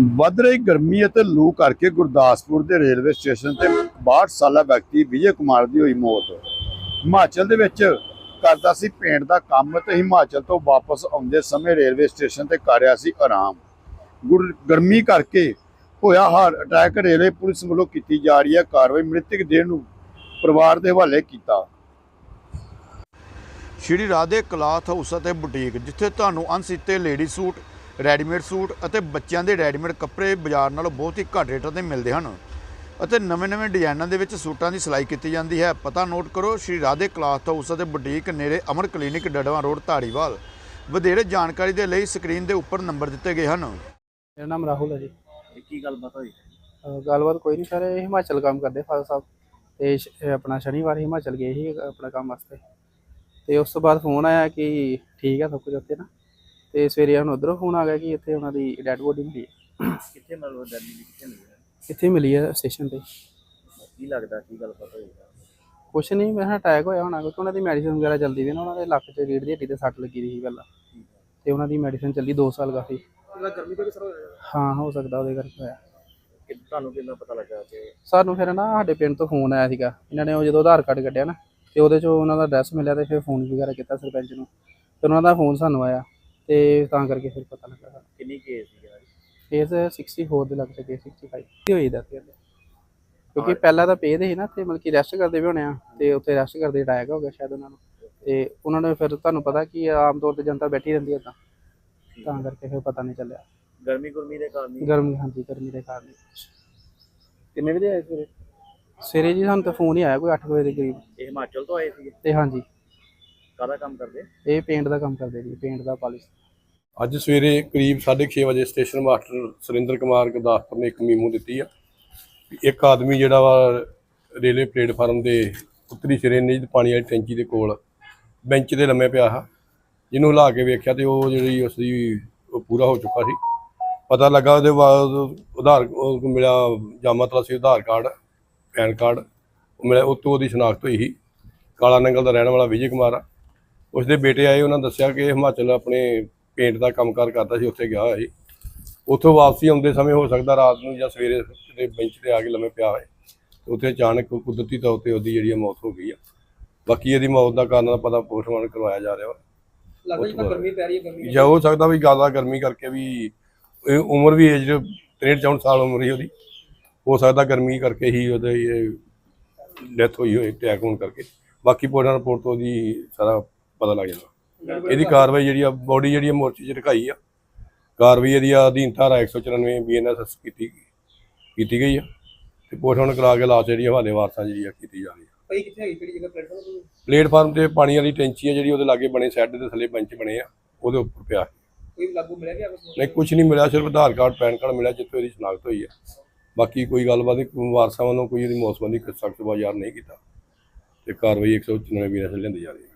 ਵੱਧ ਰਹੀ ਗਰਮੀ ਅਤੇ ਲੂ ਕਰਕੇ ਗੁਰਦਾਸਪੁਰ ਦੇ ਰੇਲਵੇ ਸਟੇਸ਼ਨ ਤੇ 62 ਸਾਲਾ ਵਿਅਕਤੀ ਵਿਜੇ ਕੁਮਾਰ ਦੀ ਹੋਈ ਮੌਤ। ਹਿਮਾਚਲ ਦੇ ਵਿੱਚ ਕਰਦਾ ਸੀ ਪੇਂਟ ਦਾ ਕੰਮ ਤੇ ਹਿਮਾਚਲ ਤੋਂ ਵਾਪਸ ਆਉਂਦੇ ਸਮੇਂ ਰੇਲਵੇ ਸਟੇਸ਼ਨ ਤੇ ਕਰ ਰਿਹਾ ਸੀ ਆਰਾਮ। ਗਰਮੀ ਕਰਕੇ ਹੋਇਆ ਹਾਰ ਅਟੈਕ ਰੇਲਵੇ ਪੁਲਿਸ ਵੱਲੋਂ ਕੀਤੀ ਜਾ ਰਹੀ ਹੈ ਕਾਰਵਾਈ, ਮ੍ਰਿਤਕ ਦੇਹ ਨੂੰ ਪਰਿਵਾਰ ਦੇ ਹਵਾਲੇ ਕੀਤਾ। ਸ਼੍ਰੀ ਰਾਧੇ ਕਲਾਥ ਹਾਊਸ ਅਤੇ ਬੁਟੀਕ, ਜਿੱਥੇ ਤੁਹਾਨੂੰ ਅਣਸੀਤੇ ਲੇਡੀ ਸੂਟ ਰੈਡੀਮੇਡ ਸੂਟ ਅਤੇ ਬੱਚਿਆਂ ਦੇ ਰੈਡੀਮੇਡ ਕੱਪੜੇ ਬਾਜ਼ਾਰ ਨਾਲੋਂ ਬਹੁਤ ਹੀ ਘੱਟ ਰੇਟਾਂ ਤੇ ਮਿਲਦੇ ਹਨ। ਅਤੇ ਨਵੇਂ-ਨਵੇਂ ਡਿਜ਼ਾਈਨਾਂ ਦੇ ਵਿੱਚ ਸੂਟਾਂ ਦੀ ਸਿਲਾਈ ਕੀਤੀ ਜਾਂਦੀ ਹੈ। ਪਤਾ ਨੋਟ ਕਰੋ ਸ਼੍ਰੀ ਰਾਧੇ ਕਲਾਥ ਹਾਊਸ ਅਤੇ ਬੁਟੀਕ ਨੇੜੇ ਅਮਰ ਕਲੀਨਿਕ ਡੜਵਾ ਰੋਡ ਧਾਰੀਵਾਲ। ਵਧੇਰੇ ਜਾਣਕਾਰੀ ਦੇ ਲਈ ਸਕਰੀਨ ਦੇ ਉੱਪਰ ਨੰਬਰ ਦਿੱਤੇ ਗਏ ਹਨ। ਮੇਰਾ ਨਾਮ ਰਾਹੁਲ ਹੈ ਜੀ। ਕੀ ਗੱਲਬਾਤ ਹੋਈ? ਗੱਲਬਾਤ ਕੋਈ ਨਹੀਂ ਸਰ ਇਹ ਹਿਮਾਚਲ ਕੰਮ ਕਰਦੇ ਫਾਦਰ ਸਾਹਿਬ। ਤੇ ਆਪਣਾ ਸ਼ਨੀਵਾਰ ਹਿਮਾਚਲ ਗਏ ਸੀ ਆਪਣਾ ਕੰਮ ਵਾਸਤੇ। ਤੇ ਉਸ ਤੋਂ ਬਾਅਦ ਫੋਨ ਆਇਆ ਕਿ ਠੀਕ ਹੈ ਸਭ ਕੁਝ ਉੱਥੇ ਨਾ? ਤੇ ਸਵੇਰੇ ਹੁਣ ਉਧਰੋਂ ਫੋਨ ਆ ਗਿਆ ਕਿ ਇੱਥੇ ਉਹਨਾਂ ਦੀ ਡੈਡ ਬੋਡੀ ਮਿਲੀ ਹੈ। ਕਿੱਥੇ ਮਤਲਬ ਦਿੱਲੀ ਦੀ ਕਿੱਥੇ ਮਿਲੀ ਹੈ? ਇੱਥੇ ਮਿਲੀ ਹੈ ਸਟੇਸ਼ਨ ਤੇ। ਕੀ ਲੱਗਦਾ ਕੀ ਗੱਲਬਾਤ ਹੋਈ? ਕੁਛ ਨਹੀਂ ਮੈਂ ਅਟੈਕ ਹੋਇਆ ਹੋਣਾ ਕਿਉਂਕਿ ਉਹਨਾਂ ਦੀ ਮੈਡੀਸਿਨ ਵਗੈਰਾ ਚੱਲਦੀ ਵੀ ਨਾ ਉਹਨਾਂ ਦੇ ਲੱਕ 'ਚ ਰੀੜ ਦੀ ਹੱਡੀ ਤੇ ਸੱਟ ਲੱਗੀ ਰਹੀ ਸੀ ਪਹਿਲਾਂ। ਤੇ ਉਹਨਾਂ ਦੀ ਮੈਡੀਸਿਨ ਚੱਲੀ 2 ਸਾਲ ਕਾਫੀ। ਗਰਮੀ ਤੋਂ ਕਿਸਰ ਹੋਇਆ? ਹਾਂ ਹੋ ਸਕਦਾ ਉਹਦੇ ਕਰਕੇ ਹੋਇਆ। ਕਿ ਤੁਹਾਨੂੰ ਕਿੰਨਾ ਪਤਾ ਲੱਗਾ ਕਿ ਸਾਨੂੰ ਫਿਰ ਨਾ ਸਾਡੇ ਪਿੰਡ ਤੋਂ ਫੋਨ ਆਇਆ ਸੀਗਾ। ਇਹਨਾਂ ਨੇ ਉਹ ਜਦੋਂ ਆਧਾਰ ਕਾਰਡ ਕੱਢਿਆ ਨਾ ਤੇ ਉਹਦੇ 'ਚੋਂ ਉਹਨਾਂ ਦਾ ਐਡਰੈਸ ਮਿਲਿਆ ਤੇ ਫਿਰ ਫੋਨ ਵਗੈਰਾ ਕੀਤਾ ਸਰਪੰਚ ਨੂੰ। ਫਿਰ ਉਹਨਾਂ ਦਾ ਫੋਨ ਸਾਨੂੰ ਆਇਆ। ਤੇ ਤਾਂ ਕਰਕੇ ਫਿਰ ਪਤਾ ਲੱਗਾ। ਸਾਨੂੰ ਕਿੰਨੀ ਕੇਸ ਸੀਗਾ ਫੇਸ 64 ਦੇ ਲੱਗ ਸਕੇ 65 ਕੀ ਹੋਈ ਦਾ ਫਿਰ ਕਿਉਂਕਿ ਪਹਿਲਾਂ ਤਾਂ ਪੇ ਦੇ ਸੀ ਨਾ ਤੇ ਮਤਲਬ ਕਿ ਰੈਸਟ ਕਰਦੇ ਵੀ ਹੋਣੇ ਆ ਤੇ ਉੱਥੇ ਰੈਸਟ ਕਰਦੇ ਅਟੈਕ ਹੋ ਗਿਆ ਸ਼ਾਇਦ ਉਹਨਾਂ ਨੂੰ। ਤੇ ਉਹਨਾਂ ਨੇ ਫਿਰ ਤੁਹਾਨੂੰ ਪਤਾ ਕਿ ਆਮ ਤੌਰ ਤੇ ਜਨਤਾ ਬੈਠੀ ਰਹਿੰਦੀ ਹੈ ਤਾਂ ਤਾਂ ਕਰਕੇ ਫਿਰ ਪਤਾ ਨਹੀਂ ਚੱਲਿਆ। ਗਰਮੀ ਗੁਰਮੀ ਦੇ ਕਾਰਨ ਹੀ। ਗਰਮੀ ਹਾਂਜੀ ਗਰਮੀ ਦੇ ਕਾਰਨ ਕਿੰਨੇ ਵਜੇ ਆਏ ਸਵੇਰੇ? ਸਵੇਰੇ ਜੀ ਸਾਨੂੰ ਤਾਂ ਫੋਨ ਹੀ ਆਇਆ ਕੋਈ 8 ਵਜੇ ਦੇ ਕਰੀਬ। ਇਹ ਹਿਮਾਚਲ ਤੋਂ ਆਏ ਸੀਗੇ? ਤੇ ਹਾਂਜੀ। ਕਾਹਦਾ ਕੰਮ ਕਰਦੇ? ਇਹ ਪੇਂਟ ਦਾ ਕੰਮ ਕਰਦੇ ਜੀ ਪੇਂਟ ਦਾ ਪਾਲਿਸ਼ ਅੱਜ ਸਵੇਰੇ ਕਰੀਬ 6:30 ਵਜੇ ਸਟੇਸ਼ਨ ਮਾਸਟਰ ਸੁਰਿੰਦਰ ਕੁਮਾਰ ਗੁਰਦਾਸਪੁਰ ਨੇ ਇੱਕ ਮੀਮੋ ਦਿੱਤੀ ਆ। ਵੀ ਇੱਕ ਆਦਮੀ ਜਿਹੜਾ ਵਾ ਰੇਲਵੇ ਪਲੇਟਫਾਰਮ ਦੇ ਉੱਤਰੀ ਸਿਰੇ ਨਿੱਜ ਪਾਣੀ ਵਾਲੀ ਟੈਂਕੀ ਦੇ ਕੋਲ ਬੈਂਚ ਤੇ ਲੰਮੇ ਪਿਆ ਆ ਜਿਹਨੂੰ ਹਿਲਾ ਕੇ ਵੇਖਿਆ ਤੇ ਉਹ ਜਿਹੜੀ ਉਸ ਦੀ ਉਹ ਪੂਰਾ ਹੋ ਚੁੱਕਾ ਸੀ। ਪਤਾ ਲੱਗਾ ਉਹਦੇ ਬਾਅਦ ਉਧਾਰ ਮਿਲਿਆ ਜਾਮਾ ਤਲਾਸੀ ਉਧਾਰ ਕਾਰਡ ਪੈਨ ਕਾਰਡ। ਉਹ ਮਿਲਿਆ ਉਹ ਤੋਂ ਉਹਦੀ ਸ਼ਨਾਖਤ ਹੋਈ ਸੀ। ਕਾਲਾ ਨੰਗਲ ਦਾ ਰਹਿਣ ਵਾਲਾ ਵਿਜੇ ਕੁਮਾਰ ਆ। ਉਸਦੇ ਬੇਟੇ ਆਏ ਉਹਨਾਂ ਦੱਸਿਆ ਕਿ ਹਿਮਾਚਲ ਆਪਣੇ ਪੇਂਟ ਦਾ ਕੰਮਕਾਰ ਕਰਦਾ ਸੀ ਉੱਥੇ ਗਿਆ ਹੋਇਆ ਸੀ। ਉੱਥੋਂ ਵਾਪਸੀ ਆਉਂਦੇ ਸਮੇਂ ਹੋ ਸਕਦਾ ਰਾਤ ਨੂੰ ਜਾਂ ਸਵੇਰੇ ਕਿਤੇ ਬੈਂਚ ਤੇ ਆ ਕੇ ਲੰਮੇ ਪਿਆ ਹੋਏ ਉੱਥੇ ਅਚਾਨਕ ਕੁਦਰਤੀ ਤੌਰ ਤੇ ਉਹਦੀ ਜਿਹੜੀ ਮੌਤ ਹੋ ਗਈ ਆ। ਬਾਕੀ ਇਹਦੀ ਮੌਤ ਦਾ ਕਾਰਨ ਦਾ ਪਤਾ ਪੋਸਟਮਾਰਟਮ ਕਰਵਾਇਆ ਜਾ ਰਿਹਾ ਵਾ। ਲੱਗਦਾ ਜਿੱਦਾਂ ਗਰਮੀ ਪੈ ਰਹੀ ਹੈ ਗਰਮੀ ਜਾਂ ਹੋ ਸਕਦਾ ਵੀ ਜ਼ਿਆਦਾ ਗਰਮੀ ਕਰਕੇ ਵੀ ਇਹ ਉਮਰ ਵੀ ਏਜ 63 64 ਸਾਲ ਉਮਰ ਹੀ ਉਹਦੀ। ਹੋ ਸਕਦਾ ਗਰਮੀ ਕਰਕੇ ਹੀ ਉਹਦੇ ਇਹ ਡੈਥ ਹੋਈ ਹੋਏ ਅਟੈਕ ਹੋਣ ਕਰਕੇ। ਬਾਕੀ ਪੋਸਟਮਾਰਟਮ ਰਿਪੋਰਟ ਤੋਂ ਉਹਦੀ ਸਾਰਾ ਪਤਾ ਲੱਗ ਜਾਣਾ ਇਹਦੀ ਕਾਰਵਾਈ ਜਿਹੜੀ ਆ ਬੋਡੀ ਜਿਹੜੀ ਆ ਮੋਰਚੇ 'ਚ ਰਖਾਈ ਆ। ਕਾਰਵਾਈ ਇਹਦੀ ਆ ਅਧੀਨ ਧਾਰਾ 194 ਬੀਐਨਐਸ ਕੀਤੀ ਕੀਤੀ ਗਈ ਆ। ਤੇ ਪੋਸਟਮਾਰਟਮ ਕਰਾ ਕੇ ਲਾਸ਼ ਜਿਹੜੀ ਆ ਹਵਾਲੇ ਵਾਰਸਾਂ ਜਿਹੜੀ ਆ ਕੀਤੀ ਜਾ ਰਹੀ ਆ। ਭਾਈ ਕਿੱਥੇ ਹੈਗੀ ਕਿਹੜੀ ਜਗ੍ਹਾ ਪਲੇਟਫਾਰਮ ਪਲੇਟਫਾਰਮ ਤੇ ਪਾਣੀ ਵਾਲੀ ਟੈਂਕੀ ਆ ਜਿਹੜੀ ਉਹਦੇ ਲਾਗੇ ਬਣੇ ਸੈੱਡ ਦੇ ਥੱਲੇ ਬੰਚ ਬਣੇ ਆ ਉਹਦੇ ਉੱਪਰ ਪਿਆ। ਕੋਈ ਲਾਗੂ ਮਿਲਿਆ ਗਿਆ ਨਹੀਂ ਕੁਝ ਨਹੀਂ ਮਿਲਿਆ ਸਿਰਫ ਆਧਾਰ ਕਾਰਡ ਪੈਨ ਕਾਰਡ ਮਿਲਿਆ ਜਿੱਥੇ ਉਹਦੀ ਸ਼ਨਾਖਤ ਹੋਈ ਹੈ ਬਾਕੀ ਕੋਈ ਗੱਲਬਾਤ ਨਹੀਂ ਵਾਰਸਾਂ ਵੱਲੋਂ ਕੋਈ ਇਹਦੀ ਮੌਤ ਸੰਬੰਧੀ ਸਖਤ ਬਾਜ਼ਾਰ ਨਹੀਂ ਕੀਤਾ। ਤੇ ਕਾਰਵਾਈ 194 ਵੀ ਲੈਂਦੀ ਜਾ ਰਹੀ ਹੈ